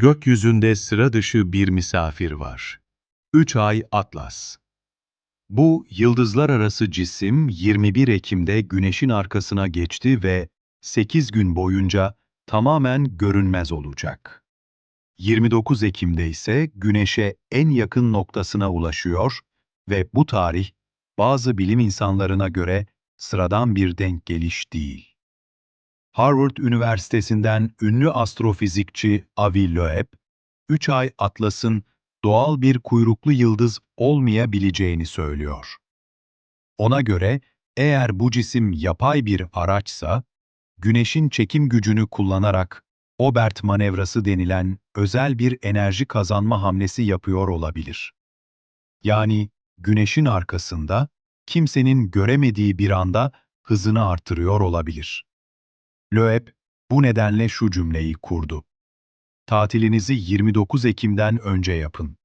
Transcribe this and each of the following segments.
Gökyüzünde sıra dışı bir misafir var. 3 ay Atlas. Bu yıldızlar arası cisim 21 Ekim'de Güneş'in arkasına geçti ve 8 gün boyunca tamamen görünmez olacak. 29 Ekim'de ise Güneş'e en yakın noktasına ulaşıyor ve bu tarih bazı bilim insanlarına göre sıradan bir denk geliş değil. Harvard Üniversitesi'nden ünlü astrofizikçi Avi Loeb, 3 ay Atlas'ın doğal bir kuyruklu yıldız olmayabileceğini söylüyor. Ona göre eğer bu cisim yapay bir araçsa, Güneş'in çekim gücünü kullanarak Obert manevrası denilen özel bir enerji kazanma hamlesi yapıyor olabilir. Yani Güneş'in arkasında kimsenin göremediği bir anda hızını artırıyor olabilir. Loeb bu nedenle şu cümleyi kurdu. Tatilinizi 29 Ekim'den önce yapın.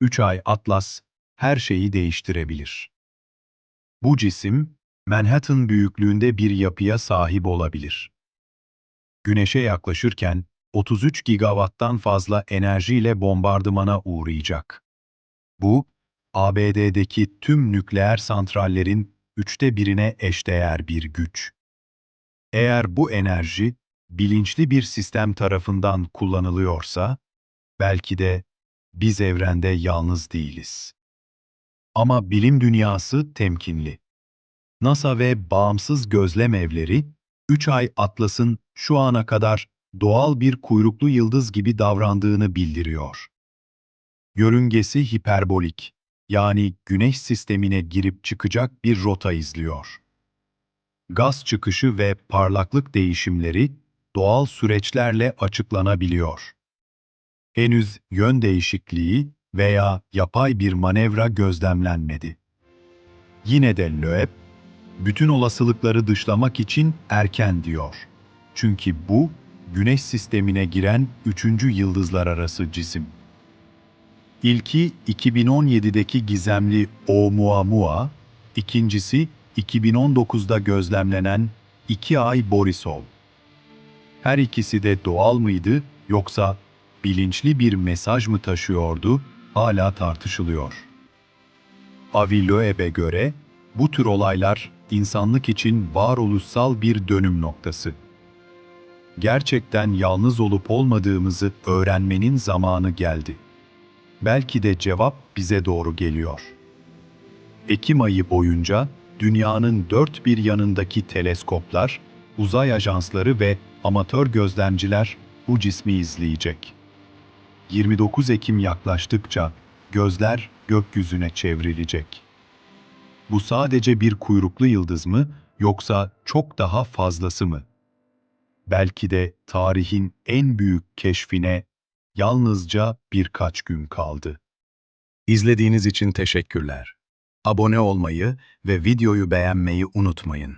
3 ay Atlas her şeyi değiştirebilir. Bu cisim, Manhattan büyüklüğünde bir yapıya sahip olabilir. Güneşe yaklaşırken 33 gigawatttan fazla enerjiyle bombardımana uğrayacak. Bu, ABD'deki tüm nükleer santrallerin üçte birine eşdeğer bir güç. Eğer bu enerji bilinçli bir sistem tarafından kullanılıyorsa, belki de biz evrende yalnız değiliz. Ama bilim dünyası temkinli. NASA ve bağımsız gözlem evleri, 3 ay Atlas'ın şu ana kadar doğal bir kuyruklu yıldız gibi davrandığını bildiriyor. Yörüngesi hiperbolik, yani güneş sistemine girip çıkacak bir rota izliyor. Gaz çıkışı ve parlaklık değişimleri doğal süreçlerle açıklanabiliyor. Henüz yön değişikliği veya yapay bir manevra gözlemlenmedi. Yine de Loeb, bütün olasılıkları dışlamak için erken diyor. Çünkü bu, Güneş sistemine giren üçüncü yıldızlar arası cisim. İlki 2017'deki gizemli Oumuamua, ikincisi 2019'da gözlemlenen 2 ay Borisov. Her ikisi de doğal mıydı yoksa bilinçli bir mesaj mı taşıyordu hala tartışılıyor. Avi Loeb'e göre bu tür olaylar insanlık için varoluşsal bir dönüm noktası. Gerçekten yalnız olup olmadığımızı öğrenmenin zamanı geldi. Belki de cevap bize doğru geliyor. Ekim ayı boyunca dünyanın dört bir yanındaki teleskoplar, uzay ajansları ve amatör gözlemciler bu cismi izleyecek. 29 Ekim yaklaştıkça gözler gökyüzüne çevrilecek. Bu sadece bir kuyruklu yıldız mı yoksa çok daha fazlası mı? Belki de tarihin en büyük keşfine yalnızca birkaç gün kaldı. İzlediğiniz için teşekkürler. Abone olmayı ve videoyu beğenmeyi unutmayın.